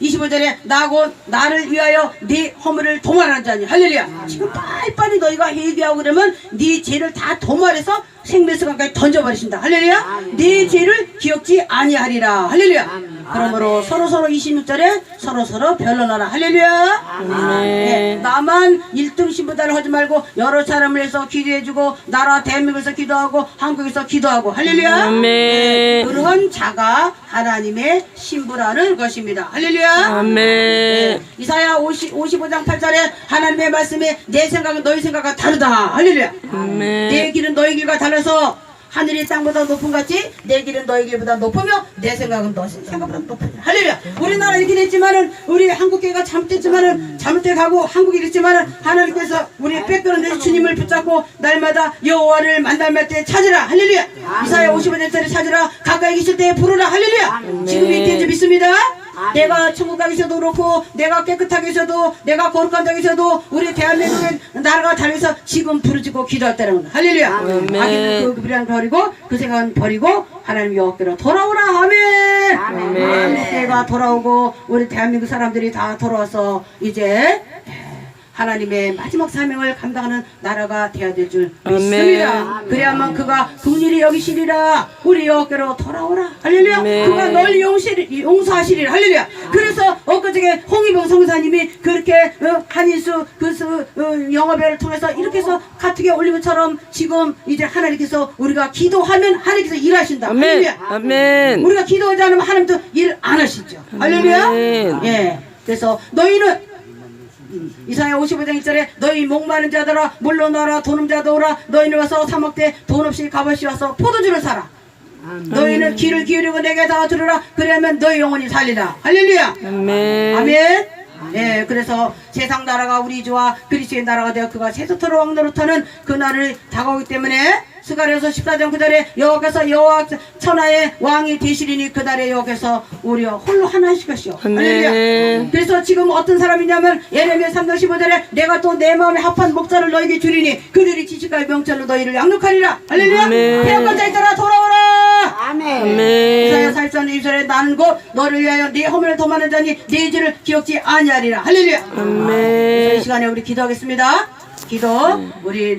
25절에 나고 나를 위하여 네 허물을 도말하는 자니. 할렐루야. 지금 빨리빨리 너희가 회개하고 그러면 네 죄를 다 도말해서 생명수강까지 던져버리신다. 할렐루야. 네 죄를 기억지 아니하리라. 할렐루야 그러므로 서로서로 26절에 서로서로 변론하라 할렐루야 네, 나만 1등 신부단을 하지 말고 여러 사람을 해서 기도해주고 나라 대한민국에서 기도하고 한국에서 기도하고 할렐루야 아멘. 그런 자가 하나님의 신부라는 것입니다. 할렐루야. 아멘. 이사야 50, 55장 8절에 하나님의 말씀에 내 생각은 너희 생각과 다르다. 할렐루야. 아멘. 내 길은 너희 길과 달라서 하늘이 땅보다 높은 같이 내 길은 너희 길보다 높으며 내 생각은 너희 생각보다 높으냐. 할렐루야. 우리나라 이렇게 됐지만은 우리 한국교회가 잘못됐지만은 잘못돼 가고 한국이 이랬지만은 하나님께서 우리 뺏겨는 주님을 붙잡고 날마다 여호와를 만날 때 찾으라. 할렐루야. 이사야 55절짜리 찾으라. 가까이 계실 때 부르라. 할렐루야. 지금 이때 좀 믿습니다. 내가 천국 가기 있어도 그렇고 내가 깨끗하게 있어도 내가 거룩한 자에 있어도 우리 대한민국의 나라가 달려서 지금 부르짖고 기도할 때라는 거다. 할렐루야. 아기는 그 불안 버리고 그 생각은 버리고 하나님 여호와께로 돌아오라. 아멘. 아멘. 때가 돌아오고 우리 대한민국 사람들이 다 돌아와서 이제 하나님의 마지막 사명을 감당하는 나라가 되어야 될 줄 믿습니다. 그래야만 그가 국리를 여기시리라. 우리 여호와께로 돌아오라. 할렐루야. 아멘. 그가 널 용시, 용서하시리라. 할렐루야. 그래서 엊그저께 홍희봉 성사님이 그렇게 어, 한인수 그 수, 어, 영화배를 통해서 이렇게 해서 가뜩에 올린 것처럼 지금 이제 하나님께서 우리가 기도하면 하나님께서 일하신다. 아멘. 할렐루야. 아멘. 우리가 기도하지 않으면 하나님도 일 안 하시죠. 할렐루야. 아멘. 예. 그래서 너희는 이사야 55장 1절에 너희 목마른 자들아 물러나라 돈 없는 자도 오라. 너희는 와서 사먹되 돈 없이 값없이 와서 포도주를 사라. 너희는 귀를 기울이고 내게 다 들으라. 그러면 너희 영혼이 살리라. 할렐루야. 아멘. 아멘 예 그래서 세상 나라가 우리 주와 그리스도의 나라가 되어 그가 세속토록 왕노릇하는 그날을 다가오기 때문에 스가랴서 14장 9절에 여호와께서 여호와 천하의 왕이 되시리니 그날에 여호와께서 우리와 홀로 하나씩 것이요 할렐루야. 아멘. 그래서 지금 어떤 사람이냐면 예레미야 3장 15절에 내가 또 내 마음에 합한 목자를 너에게 주리니 그들이 지식과 명철로 너희를 양육하리라. 할렐루야. 아멘. 태양권 자 있더라 돌아 이사야 아멘. 4장 2절에 나는 곧 너를 위하여 네 허물을 도마는 자니 네 죄를 기억지 아니하리라. 할렐루야. 그래서 이 아멘. 시간에 우리 기도하겠습니다. 기도. 우리